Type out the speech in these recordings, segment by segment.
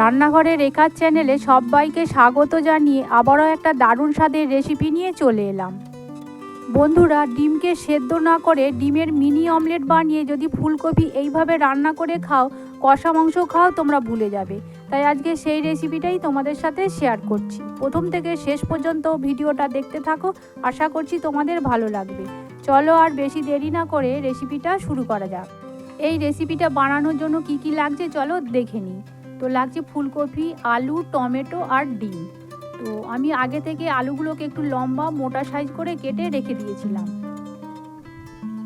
রান্নাঘরে রেখার চ্যানেলে সবাইকে স্বাগত জানিয়ে আবারও একটা দারুণ স্বাদের রেসিপি নিয়ে চলে এলাম। বন্ধুরা, ডিমকে সেদ্ধ না করে ডিমের মিনি অমলেট বানিয়ে যদি ফুলকপি এইভাবে রান্না করে খাও, কষা মাংস খাও, তোমরা ভুলে যাবে। তাই আজকে সেই রেসিপিটাই তোমাদের সাথে শেয়ার করছি। প্রথম থেকে শেষ পর্যন্ত ভিডিওটা দেখতে থাকো, আশা করছি তোমাদের ভালো লাগবে। চলো আর বেশি দেরি না করে রেসিপিটা শুরু করা যাক। এই রেসিপিটা বানানোর জন্য কি কি লাগছে চলো দেখে নিই। তো লাগছে ফুলকপি, আলু, টমেটো আর ডিম। তো আমি আগে থেকে আলুগুলোকে একটু লম্বা, মোটা সাইজ করে কেটে রেখে দিয়েছিলাম।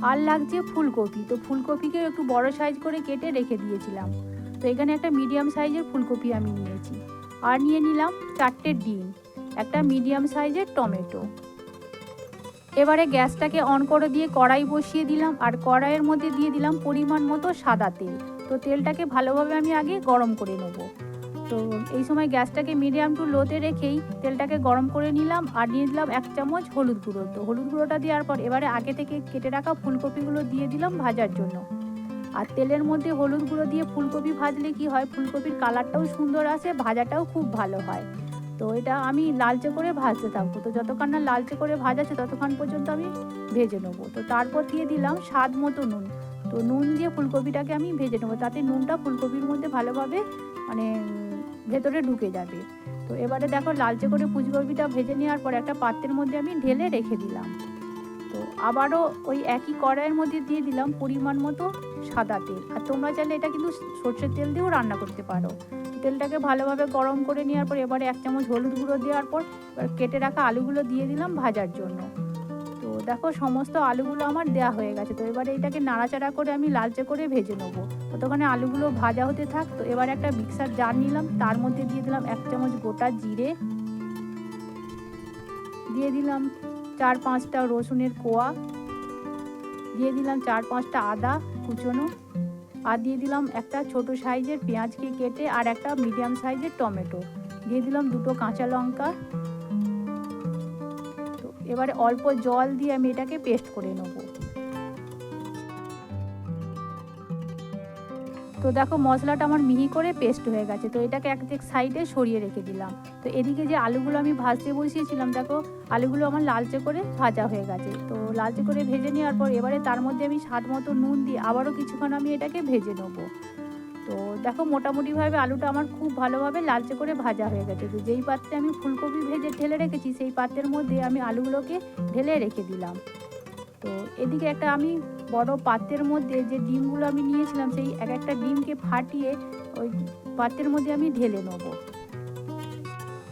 আর লাগছে ফুলকপি, তো ফুলকপিকে একটু বড় সাইজ করে কেটে রেখে দিয়েছিলাম। তো এখানে একটা মিডিয়াম সাইজের ফুলকপি আমি নিয়েছি। আর নিয়ে নিলাম চারটে ডিম, একটা মিডিয়াম সাইজের টমেটো। এবারে গ্যাসটাকে অন করে দিয়ে কড়াই বসিয়ে দিলাম, আর কড়াইয়ের মধ্যে দিয়ে দিলাম পরিমাণ মতো সাদা তেল। তো তেলটাকে ভালোভাবে আমি আগে গরম করে নেব। তো এই সময় গ্যাসটাকে মিডিয়াম টু লোতে রেখেই তেলটাকে গরম করে নিলাম আর নিয়ে দিলাম এক চামচ হলুদ গুঁড়ো। তো হলুদ গুঁড়োটা দেওয়ার পর এবারে আগে থেকে কেটে রাখা ফুলকপিগুলো দিয়ে দিলাম ভাজার জন্য। আর তেলের মধ্যে হলুদ গুঁড়ো দিয়ে ফুলকপি ভাজলে কি হয়? ফুলকপির কালারটাও সুন্দর আসে, ভাজাটাও খুব ভালো হয়। তো এটা আমি লালচে করে ভাজতে থাকব। তো যতক্ষণ না লালচে করে ভাজাচ্ছে ততক্ষণ পর্যন্ত আমি ভেজে নেব। তো তারপর দিয়ে দিলাম স্বাদ মতো নুন। তো নুন দিয়ে ফুলকপিটাকে আমি ভেজে নেব। তাতে নুনটা ফুলকপির মধ্যে ভালোভাবে মানে ভেতরে ঢুকে যাবে। তো এবারে দেখো লালচে করে ফুলকপিটা ভেজে নেওয়ার পর একটা পাত্রের মধ্যে আমি ঢেলে রেখে দিলাম। তো আবারও ওই একই কড়াইয়ের মধ্যে দিয়ে দিলাম পরিমাণ মতো সাদা তেল। আর তোমরা চাইলে এটা কিন্তু সর্ষের তেল দিয়েও রান্না করতে পারো। তেলটাকে ভালোভাবে গরম করে নেওয়ার পর এবারে এক চামচ হলুদ গুঁড়ো দেওয়ার পর কেটে রাখা আলুগুলো দিয়ে দিলাম ভাজার জন্য। দেখো, সমস্ত আলুগুলো আমার দেওয়া হয়ে গেছে। তো এবারে এটাকে নাড়াচাড়া করে আমি লালচে করে ভেজে নেব। ততক্ষণে আলুগুলো ভাজা হতে থাক, তো এবার একটা মিক্সার জার নিলাম। তার মধ্যে দিয়ে দিলাম এক চামচ গোটা জিরে। দিয়ে দিলাম চার পাঁচটা রসুনের কোয়া। দিয়ে দিলাম চার পাঁচটা আদা কুচনো। আর দিয়ে দিলাম একটা ছোট সাইজের পেঁয়াজকে কেটে আর একটা মিডিয়াম সাইজের টমেটো। দিয়ে দিলাম দুটো কাঁচা লঙ্কা। এবারে অল্প জল দিয়ে আমি এটাকে পেস্ট করে নেব। তো দেখো মশলাটা আমার মিহি করে পেস্ট হয়ে গেছে, তো এটাকে এক সাইডে সরিয়ে রেখে দিলাম। তো এদিকে যে আলুগুলো আমি ভাজতে বসিয়েছিলাম, দেখো আলুগুলো আমার লালচে করে ভাজা হয়ে গেছে। তো লালচে করে ভেজে নেওয়ার পর এবারে তার মধ্যে আমি স্বাদ মতো নুন দিয়ে আবারও কিছুক্ষণ আমি এটাকে ভেজে নেব। তো দেখো মোটামুটিভাবে আলুটা আমার খুব ভালোভাবে লালচে করে ভাজা হয়ে গেছে। তো যেই পাত্রে আমি ফুলকপি ভেজে ঢেলে রেখেছি, সেই পাত্রের মধ্যে আমি আলুগুলোকে ঢেলে রেখে দিলাম। তো এদিকে একটা আমি বড় পাত্রের মধ্যে যে ডিমগুলো আমি নিয়েছিলাম, সেই এক একটা ডিমকে ফাটিয়ে ওই পাত্রের মধ্যে আমি ঢেলে নেব।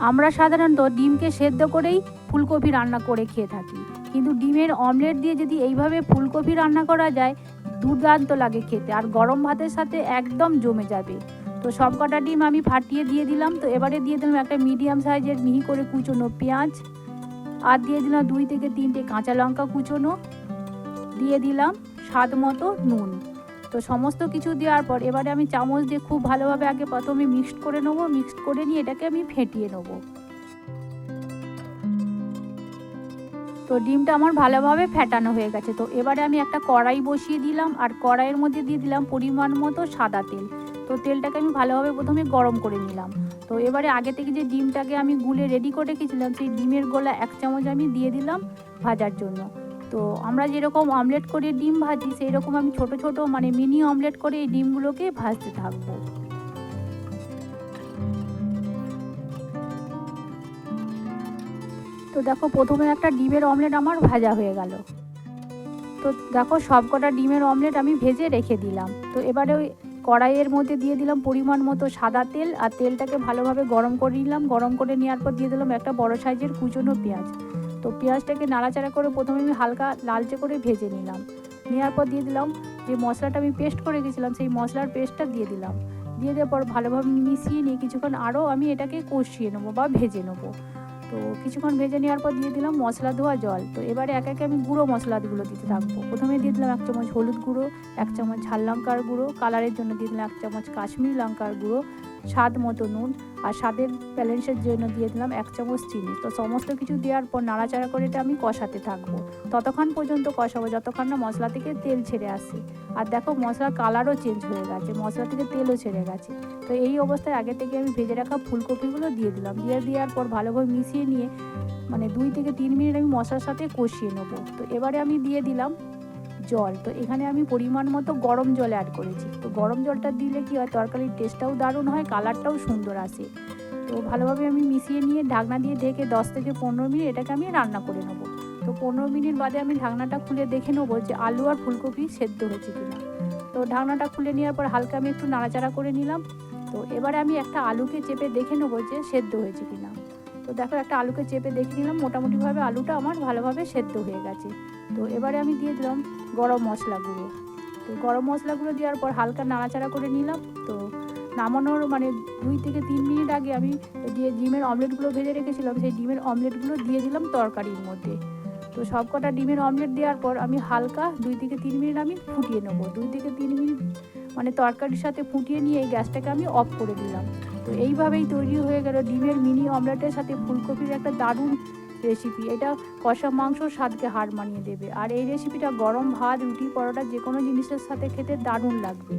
আমরা সাধারণত ডিমকে সেদ্ধ করেই ফুলকপি রান্না করে খেয়ে থাকি। কিন্তু ডিমের অমলেট দিয়ে যদি এইভাবে ফুলকপি রান্না করা যায় দুর্দান্ত লাগে খেতে। আর গরম ভাতের সাথে একদম জমে যাবে। তো সব কটা ডিম আমি ফাটিয়ে দিয়ে দিলাম। তো এবারে দিয়ে দিলাম একটা মিডিয়াম সাইজের মিহি করে কুচোনো পেঁয়াজ। আর দিয়ে দিলাম দুই থেকে তিনটে কাঁচা লঙ্কা কুচোনো। দিয়ে দিলাম স্বাদ মতো নুন। তো সমস্ত কিছু দেওয়ার পর এবারে আমি চামচ দিয়ে খুব ভালোভাবে আগে প্রথমে মিক্সড করে নেব। মিক্সড করে নিয়ে এটাকে আমি ফেটিয়ে নেব। তো ডিমটা আমার ভালোভাবে ফেটানো হয়ে গেছে। তো এবারে আমি একটা কড়াই বসিয়ে দিলাম আর কড়াইয়ের মধ্যে দিয়ে দিলাম পরিমাণ মতো সাদা তেল। তো তেলটাকে আমি ভালোভাবে প্রথমে গরম করে নিলাম। তো এবারে আগে থেকে যে ডিমটাকে আমি গুলে রেডি করে রেখেছিলাম, সেই ডিমের গোলা এক চামচ আমি দিয়ে দিলাম ভাজার জন্য। তো আমরা যেরকম অমলেট করে ডিম ভাজি সেই রকম আমি ছোট ছোট মানে মিনি অমলেট করে এই ডিমগুলোকে ভাজতে থাকব। দেখো প্রথমে একটা ডিমের অমলেট আমার ভাজা হয়ে গেল। তো দেখো সব কটা ডিমের অমলেট আমি ভেজে রেখে দিলাম। তো এবারে ওই কড়াইয়ের মধ্যে দিয়ে দিলাম পরিমাণ মতো সাদা তেল আর তেলটাকে ভালোভাবে গরম করে নিলাম। গরম করে নেওয়ার পর দিয়ে দিলাম একটা বড় সাইজের কুচনো পেঁয়াজ। তো পেঁয়াজটাকে নাড়াচাড়া করে প্রথমে আমি হালকা লালচে করে ভেজে নিলাম। নেওয়ার পর দিয়ে দিলাম যে মশলাটা আমি পেস্ট করে গেছিলাম সেই মশলার পেস্টটা দিয়ে দিলাম। দিয়ে দেওয়ার পর ভালোভাবে মিশিয়ে নিয়ে কিছুক্ষণ আরও আমি এটাকে কষিয়ে নেব বা ভেজে নেব। তো কিছুক্ষণ ভেজে নেওয়ার পর দিয়ে দিলাম মশলা ধোয়া জল। তো এবারে এক একে আমি গুঁড়ো মশলাগুলো দিতে থাকব। প্রথমে দিয়ে দিলাম এক চামচ হলুদ গুঁড়ো, এক চামচ ঝাল লঙ্কার গুঁড়ো কালারের জন্য দিয়ে দিলাম এক চামচ কাশ্মীরি লঙ্কার গুঁড়ো স্বাদ মতো নুন আর স্বাদের ব্যালেন্সের জন্য দিয়ে দিলাম এক চামচ চিনি। তো সমস্ত কিছু দেওয়ার পর নাড়াচাড়া করে এটা আমি কষাতে থাকব। ততক্ষণ পর্যন্ত কষাবো, যতক্ষণ না মশলা থেকে তেল ছেড়ে আসে। আর দেখো মশলার কালারও চেঞ্জ হয়ে গেছে, মশলা থেকে তেলও ছেড়ে গেছে। তো এই অবস্থায় আগে থেকে আমি ভেজে রাখা ফুলকপিগুলো দিয়ে দিলাম। দিয়ে দেওয়ার পর ভালোভাবে মিশিয়ে নিয়ে মানে দুই থেকে তিন মিনিট আমি মশলার সাথে কষিয়ে নেব। তো এবারে আমি দিয়ে দিলাম জল। তো এখানে আমি পরিমাণ মতো গরম জল অ্যাড করেছি। তো গরম জলটা দিলে কি হয়? তরকারির টেস্টটাও দারুণ হয় কালারটাও সুন্দর আসে। তো ভালোভাবে আমি মিশিয়ে নিয়ে ঢাকনা দিয়ে ঢেকে দশ থেকে পনেরো মিনিট এটাকে আমি রান্না করে নেব। তো পনেরো মিনিট বাদে আমি ঢাকনাটা খুলে দেখে নেব যে আলু আর ফুলকপি সেদ্ধ হয়েছে কিনা। তো ঢাকনাটা খুলে নেওয়ার পর হালকা আমি একটু নাড়াচাড়া করে নিলাম। তো এবারে আমি একটা আলুকে চেপে দেখে নেব যে সেদ্ধ হয়েছে কিনা। তো দেখো, একটা আলুকে চেপে দেখে নিলাম। মোটামুটিভাবে আলুটা আমার ভালোভাবে সেদ্ধ হয়ে গেছে। তো এবারে আমি দিয়ে দিলাম গরম মশলা গুঁড়ো। তো গরম মশলা গুঁড়ো দেওয়ার পর হালকা নাড়াচাড়া করে নিলাম। তো নামানোর মানে দুই থেকে তিন মিনিট আগে আমি যে ডিমের অমলেটগুলো ভেজে রেখেছিলাম, সেই ডিমের অমলেটগুলো দিয়ে দিলাম তরকারির মধ্যে। তো সব কটা ডিমের অমলেট দেওয়ার পর আমি হালকা দুই থেকে তিন মিনিট আমি ফুটিয়ে নেব। দুই থেকে তিন মিনিট মানে তরকারির সাথে ফুটিয়ে নিয়ে এই গ্যাসটাকে আমি অফ করে দিলাম। তো এইভাবেই তৈরি হয়ে গেল ডিমের মিনি অমলেটের সাথে ফুলকপির একটা দারুণ রেসিপি এটা কষা মাংস স্বাদকে হার মানিয়ে দেবে। আর এই রেসিপিটা গরম ভাত, রুটি, পরোটা যে কোনো জিনিসের সাথে খেতে দারুণ লাগবে।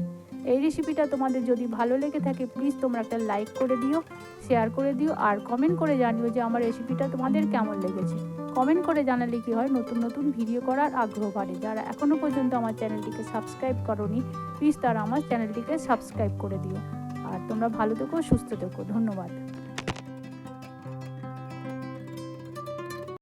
এই রেসিপিটা তোমাদের যদি ভালো লেগে থাকে প্লিজ তোমরা একটা লাইক করে দিও শেয়ার করে দিও, আর কমেন্ট করে জানিও যে আমার রেসিপিটা তোমাদের কেমন লেগেছে। কমেন্ট করে জানালে কি হয়, নতুন নতুন ভিডিও করার আগ্রহ বাড়ে। যারা এখনও পর্যন্ত আমার চ্যানেলটিকে সাবস্ক্রাইব করনি প্লিজ তারা আমার চ্যানেলটিকে সাবস্ক্রাইব করে দিও। আর তোমরা ভালো থেকো, সুস্থ থেকো। ধন্যবাদ।